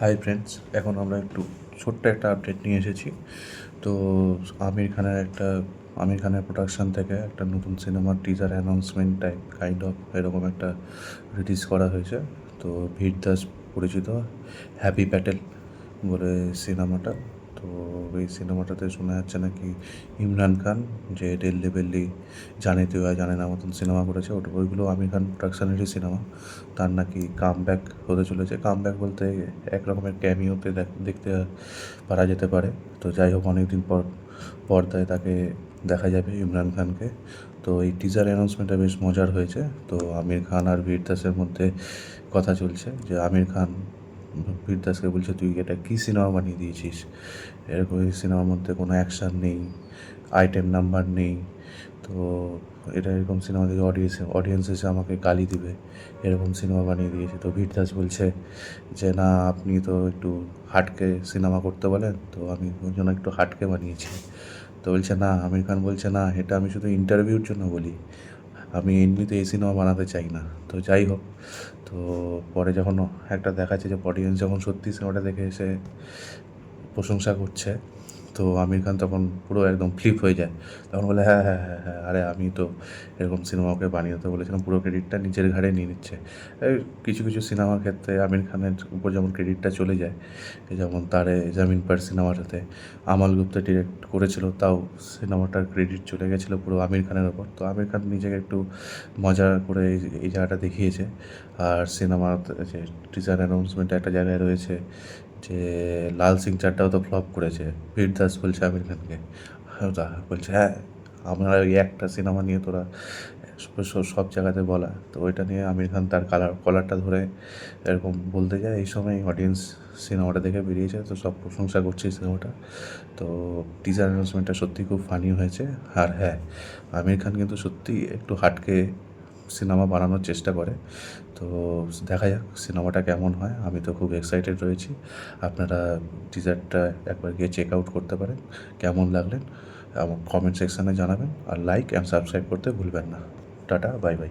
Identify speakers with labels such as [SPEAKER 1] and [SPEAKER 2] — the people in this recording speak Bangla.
[SPEAKER 1] হাই ফ্রেন্ডস এখন আমরা একটু ছোট্ট একটা আপডেট নিয়ে এসেছি। তো আমির খানের একটা, আমির খানের প্রোডাকশান থেকে একটা নতুন সিনেমার teaser announcement type kind of এরকম একটা রিলিজ করা হয়েছে। তো ভীর দাস পরিচিত হ্যাপি প্যাটেল বলে সিনেমাটা তো এই সিনেমাটাতে শোনা যাচ্ছে নাকি ইমরান খান, যে ডেল্লি বেল্লি জানে আর জানে না মতন সিনেমা করেছে। ওটা ওইগুলো আমির খান প্রোডাকশনেরই সিনেমা। তার নাকি কাম ব্যাক হতে চলেছে। কাম ব্যাক বলতে একরকমের ক্যামিওতে দেখতে পারা যেতে পারে। তো যাই হোক অনেক দিন পর পর্দায় তাকে দেখা যাবে ইমরান খানকে। তো এই টিজার অ্যানাউন্সমেন্টটা বেশ মজার হয়েছে। তো আমির খান আর বীর দাসের মধ্যে কথা চলছে যে আমির খান বীর বলছে, তুই এটা কী সিনেমা বানিয়ে দিয়েছিস? এরকম এই সিনেমার মধ্যে কোনো অ্যাকশান নেই আইটেম নাম্বার নেই। তো এটা এরকম সিনেমা দেখে অডিয়েন্স অডিয়েন্স এসে আমাকে গালি দিবে, এরকম সিনেমা বানিয়ে দিয়েছে। তো বীর দাস বলছে যে, না, আপনি তো একটু হাটকে সিনেমা করতে বলেন, তো আমি ওই জন্য একটু হাটকে বানিয়েছি। তো বলছে, না, আমির খান বলছে, না, এটা আমি শুধু ইন্টারভিউর জন্য বলি। আমি এমনিতে এই সিনেমা বানাতে চাই না। তো যাই হোক, তো পরে যখন একটা দেখাচ্ছে যে অডিয়েন্স যখন সত্যি সিনেমাটা দেখে এসে প্রশংসা করছে তো আমির খান তখন পুরো একদম ফ্লিপ হয়ে যায়। তখন বলে হ্যাঁ হ্যাঁ হ্যাঁ হ্যাঁ আরে আমি তো এরকম সিনেমা ওকে বানিয়ে দিতে বলেছিলাম, পুরো ক্রেডিটটা নিজের ঘাড়ে নিয়ে নিচ্ছে। কিছু কিছু সিনেমার ক্ষেত্রে আমির খানের উপর যেমন ক্রেডিটটা চলে যায় যেমন তারে জামিন পার সিনেমাটাতে আমাল গুপ্তা ডিরেক্ট করেছিল, তাও সিনেমাটার ক্রেডিট চলে গেছিল পুরো আমির খানের ওপর তো আমির খান নিজেকে একটু মজা করে এই জায়গাটা দেখিয়েছে। আর সিনেমার যে টিজার অ্যানাউন্সমেন্ট একটা জায়গায় রয়েছে যে লাল সিং চাড্ডাও তো ফ্লপ করেছে বীর দাস বলছে আমির খানকে। হ্যাঁ, বলছে হ্যাঁ আমরা ওই একটা সিনেমা নিয়ে তোরা সব জায়গাতে বলা। তো ওইটা নিয়ে আমির খান তার কালার কলারটা ধরে এরকম বলতে যায় এই সময় অডিয়েন্স সিনেমাটা দেখে বেরিয়েছে তো সব প্রশংসা করছে সিনেমাটা। তো টিজার অ্যানাউন্সমেন্টটা সত্যি খুব ফানি হয়েছে। আর হ্যাঁ আমির খান কিন্তু সত্যি একটু হাটকে সিনেমা বানানোর চেষ্টা করে। তো দেখা যাক সিনেমাটা কেমন হয়। আমি তো খুব এক্সাইটেড রয়েছি। আপনারা টিজারটা একবার গিয়ে চেক আউট করতে পারেন। কেমন লাগলেন? আমার কমেন্ট সেকশানে জানাবেন। আর লাইক অ্যান্ড সাবস্ক্রাইব করতে ভুলবেন না। Tata bye bye